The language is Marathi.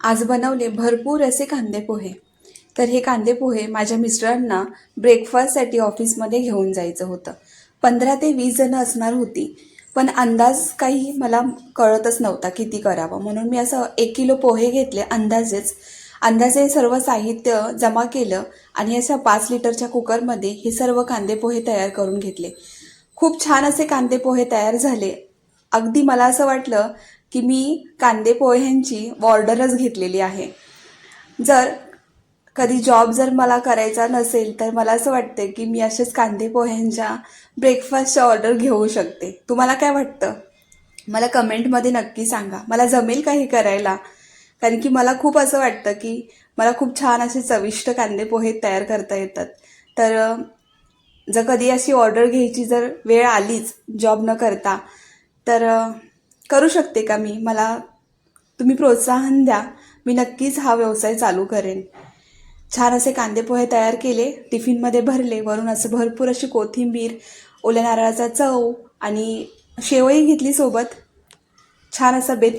आज बनवले भरपूर असे कांदे पोहे तर हे कांदे पोहे माझ्या मिस्टरांना ब्रेकफास्टसाठी ऑफिसमध्ये घेऊन जायचं होतं. पंधरा ते वीस जणं असणार होती पण अंदाज काही मला कळतच नव्हता किती करावा. म्हणून मी असं एक किलो पोहे घेतले अंदाजेच. अंदाजे सर्व साहित्य जमा केलं आणि अशा पाच लिटरच्या कुकरमध्ये हे सर्व कांदे पोहे तयार करून घेतले. खूप छान असे कांदे पोहे तयार झाले. अगदी मला असं वाटलं की मी कांदे पोह्यांची ऑर्डरच घेतलेली आहे. जर कधी जॉब जर मला करायचा नसेल तर मला असं वाटतं की मी असेच कांदे पोह्यांच्या ब्रेकफास्टच्या ऑर्डर घेऊ शकते. तुम्हाला काय वाटतं? मला कमेंटमध्ये नक्की सांगा. मला जमेल का हे करायला? कारण की मला खूप असं वाटतं की मला खूप छान असे चविष्ट कांदे पोहे तयार करता येतात. तर जर कधी अशी ऑर्डर घ्यायची जर वेळ आलीच जॉब न करता तर करू शकते का मी? मला तुम्ही प्रोत्साहन द्या. मी नक्कीच हा व्यवसाय चालू करेन. छान असे कांदे पोहे तयार केले टिफिनमध्ये भरले. वरून असं भरपूर अशी कोथिंबीर ओल्या नारळाचा चव आणि शेवई घेतली सोबत. छान असा बेत